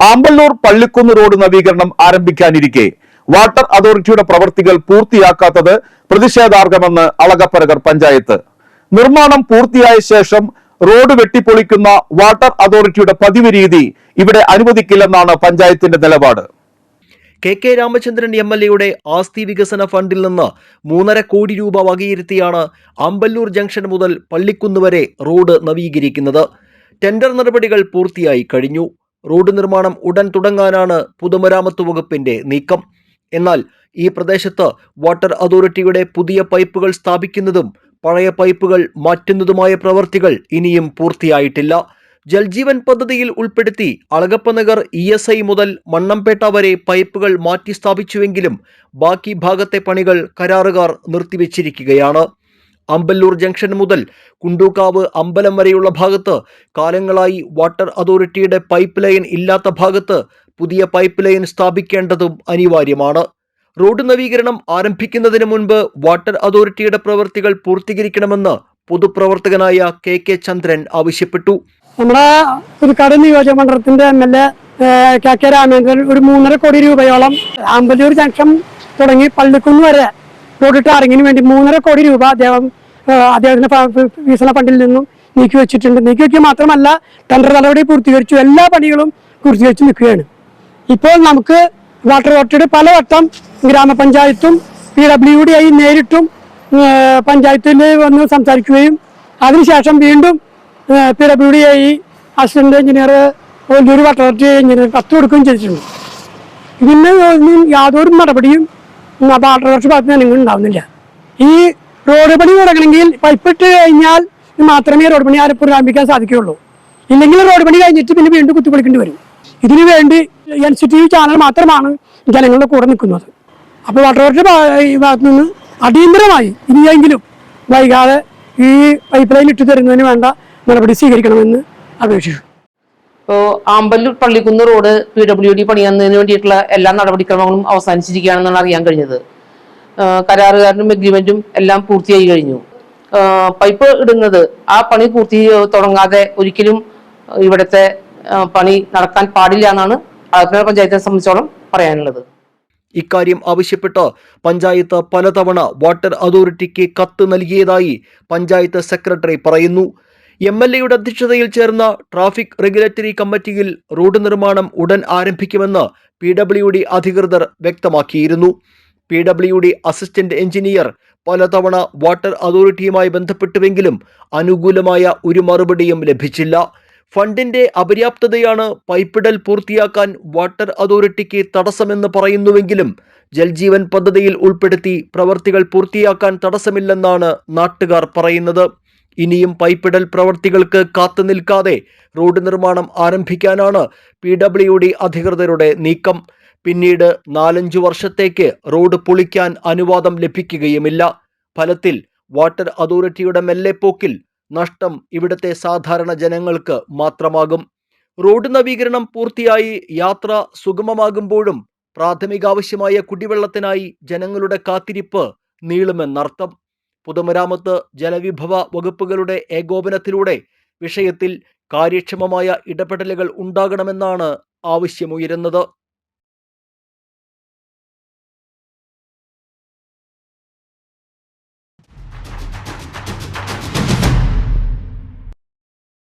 Amballur Pallikkunnu road നവീകരണം ആരംഭിക്കാനിരിക്കെ. Water അതോറിറ്റിയുടെ പ്രവൃത്തികൾ പൂർത്തിയാക്കാത്തത് പ്രതിഷേധാർഹമെന്ന് അളകപ്പരകർ പഞ്ചായത്ത്. നിർമ്മാണം പൂർത്തിയായ ശേഷം റോഡ് വെട്ടിപ്പൊളിക്കുന്ന വാട്ടർ അതോറിറ്റിയുടെ പതിവ് രീതി ഇവിടെ അനുവദിക്കില്ലെന്നാണ് പഞ്ചായത്തിന്റെ നിലപാട്. K K Ramachandran M L എയുടെ ആസ്തി വികസന ഫണ്ടിൽ നിന്ന് മൂന്നര കോടി രൂപ വകയിരുത്തിയാണ് അമ്പല്ലൂർ ജംഗ്ഷൻ മുതൽ പള്ളിക്കുന്ന് വരെ റോഡ് നവീകരിക്കുന്നത്. ടെൻഡർ നടപടികൾ പൂർത്തിയായി കഴിഞ്ഞു. റോഡ് നിർമ്മാണം ഉടൻ തുടങ്ങാനാണ് പൊതുമരാമത്ത് വകുപ്പിന്റെ നീക്കം. എന്നാൽ ഈ പ്രദേശത്ത് വാട്ടർ അതോറിറ്റിയുടെ പുതിയ പൈപ്പുകൾ സ്ഥാപിക്കുന്നതും പഴയ പൈപ്പുകൾ മാറ്റുന്നതുമായ പ്രവൃത്തികൾ ഇനിയും പൂർത്തിയായിട്ടില്ല. ജൽജീവൻ പദ്ധതിയിൽ ഉൾപ്പെടുത്തി Alagappa Nagar E S I മുതൽ മണ്ണംപേട്ട വരെ പൈപ്പുകൾ മാറ്റി സ്ഥാപിച്ചുവെങ്കിലും ബാക്കി ഭാഗത്തെ പണികൾ കരാറുകാർ നിർത്തിവെച്ചിരിക്കുകയാണ്. അമ്പല്ലൂർ ജംഗ്ഷൻ മുതൽ കുണ്ടൂക്കാവ് അമ്പലം വരെയുള്ള ഭാഗത്ത് കാലങ്ങളായി വാട്ടർ അതോറിറ്റിയുടെ പൈപ്പ് ലൈൻ ഇല്ലാത്ത ഭാഗത്ത് പുതിയ പൈപ്പ് ലൈൻ സ്ഥാപിക്കേണ്ടതും അനിവാര്യമാണ്. റോഡ് നവീകരണം ആരംഭിക്കുന്നതിന് മുൻപ് വാട്ടർ അതോറിറ്റിയുടെ പ്രവൃത്തികൾ പൂർത്തീകരിക്കണമെന്ന് പൊതുപ്രവർത്തകനായ കെ കെ ചന്ദ്രൻ ആവശ്യപ്പെട്ടു. നമ്മുടെ പുതുക്കാട് നിയോജക മണ്ഡലത്തിന്റെ M L A K K Ramendran ഒരു മൂന്നര കോടി രൂപയോളം അമ്പലൂർ ജംഗ്ഷൻ തുടങ്ങി പള്ളിക്കുന്ന് വരെ റോഡ് ടാറിങ്ങിന് വേണ്ടി മൂന്നര കോടി രൂപ അദ്ദേഹം അദ്ദേഹത്തിന്റെ വികസന ഫണ്ടിൽ നിന്നും നീക്കി വെച്ചിട്ടുണ്ട്. നീക്കി വെക്കുക മാത്രമല്ല ടെൻഡർ നടപടി പൂർത്തീകരിച്ചു. എല്ലാ പണികളും പൂർത്തീകരിച്ച് നിൽക്കുകയാണ്. ഇപ്പോൾ നമുക്ക് വാട്ടർ അതോറിറ്റിയുടെ പലവട്ടം ഗ്രാമപഞ്ചായത്തും പി ഡബ്ല്യു ഡി ആയി നേരിട്ടും പഞ്ചായത്തിൽ വന്ന് സംസാരിക്കുകയും അതിനുശേഷം വീണ്ടും പി ഡബ്ല്യു ഡി ആയി assistant engineer Ollur water authority engineer കത്ത് കൊടുക്കുകയും ചെയ്തിട്ടുണ്ട്. ഇതിന് ഒന്നും യാതൊരു നടപടിയും വാട്ടർ അതോറിറ്റി ഭാഗത്ത് നിന്ന് ഉണ്ടാവുന്നില്ല. ഈ റോഡ് പണി തുടങ്ങണമെങ്കിൽ പൈപ്പ് ഇട്ട് കഴിഞ്ഞാൽ മാത്രമേ റോഡ് പണി ആരും പുനരാരംഭിക്കാൻ സാധിക്കുകയുള്ളൂ. ഇല്ലെങ്കിൽ റോഡ് പണി കഴിഞ്ഞിട്ട് പിന്നെ വീണ്ടും കുത്തിപ്പൊളിക്കേണ്ടി വരും. ഇതിനു വേണ്ടി N C T V channel മാത്രമാണ് ജനങ്ങളുടെ കൂടെ നിൽക്കുന്നത്. അപ്പോൾ വാട്ടർ ഈ ഭാഗത്ത് നിന്ന് അടിയന്തരമായി ഇനിയെങ്കിലും വൈകാതെ ഈ പൈപ്പ് ലൈൻ ഇട്ടു തരുന്നതിന് വേണ്ട നടപടി സ്വീകരിക്കണമെന്ന് അപേക്ഷിച്ചു. ഇപ്പോൾ Amballur Pallikkunnu road P W D പണിയുന്നതിന് വേണ്ടിയിട്ടുള്ള എല്ലാ നടപടിക്രമങ്ങളും അവസാനിച്ചിരിക്കുകയാണെന്നാണ് അറിയാൻ കഴിഞ്ഞത്. കരാറുകാരനും എഗ്രിമെന്റും എല്ലാം പൂർത്തിയായി കഴിഞ്ഞു. പൈപ്പ് ഇടുന്നത് ആ പണി പൂർത്തി തുടങ്ങാതെ ഒരിക്കലും ഇവിടുത്തെ പണി നടക്കാൻ പാടില്ല എന്നാണ് ആലപ്പുഴ പഞ്ചായത്തിനെ സംബന്ധിച്ചോളം പറയാനുള്ളത്. ഇക്കാര്യം ആവശ്യപ്പെട്ട് പഞ്ചായത്ത് പലതവണ വാട്ടർ അതോറിറ്റിക്ക് കത്ത് നൽകിയതായി പഞ്ചായത്ത് സെക്രട്ടറി പറയുന്നു. എം എൽ എയുടെ അധ്യക്ഷതയിൽ ചേർന്ന ട്രാഫിക് റെഗുലേറ്ററി കമ്മിറ്റിയിൽ റോഡ് നിർമ്മാണം ഉടൻ ആരംഭിക്കുമെന്ന് പി ഡബ്ല്യു ഡി അധികൃതർ വ്യക്തമാക്കിയിരുന്നു. P W D assistant engineer പലതവണ വാട്ടർ അതോറിറ്റിയുമായി ബന്ധപ്പെട്ടുവെങ്കിലും അനുകൂലമായ ഒരു മറുപടിയും ലഭിച്ചില്ല. ഫണ്ടിന്റെ അപര്യാപ്തതയാണ് പൈപ്പിടൽ പൂർത്തിയാക്കാൻ വാട്ടർ അതോറിറ്റിക്ക് തടസ്സമെന്ന് പറയുന്നുവെങ്കിലും ജൽജീവൻ പദ്ധതിയിൽ ഉൾപ്പെടുത്തി പ്രവർത്തികൾ പൂർത്തിയാക്കാൻ തടസ്സമില്ലെന്നാണ് നാട്ടുകാർ പറയുന്നത്. ഇനിയും പൈപ്പിടൽ പ്രവർത്തികൾക്ക് കാത്തു നിൽക്കാതെ റോഡ് നിർമ്മാണം ആരംഭിക്കാനാണ് പി ഡബ്ല്യു ഡി അധികൃതരുടെ നീക്കം. പിന്നീട് നാലഞ്ചു വർഷത്തേക്ക് റോഡ് പൊളിക്കാൻ അനുവാദം ലഭിക്കുകയുമില്ല. ഫലത്തിൽ വാട്ടർ അതോറിറ്റിയുടെ മെല്ലെപ്പോക്കിൽ നഷ്ടം ഇവിടുത്തെ സാധാരണ ജനങ്ങൾക്ക് മാത്രമാകും. റോഡ് നവീകരണം പൂർത്തിയായി യാത്ര സുഗമമാകുമ്പോഴും പ്രാഥമികാവശ്യമായ കുടിവെള്ളത്തിനായി ജനങ്ങളുടെ കാത്തിരിപ്പ് നീളുമെന്നർത്ഥം. പൊതുമരാമത്ത് ജലവിഭവ വകുപ്പുകളുടെ ഏകോപനത്തിലൂടെ വിഷയത്തിൽ കാര്യക്ഷമമായ ഇടപെടലുകൾ ഉണ്ടാകണമെന്നാണ് ആവശ്യമുയരുന്നത്.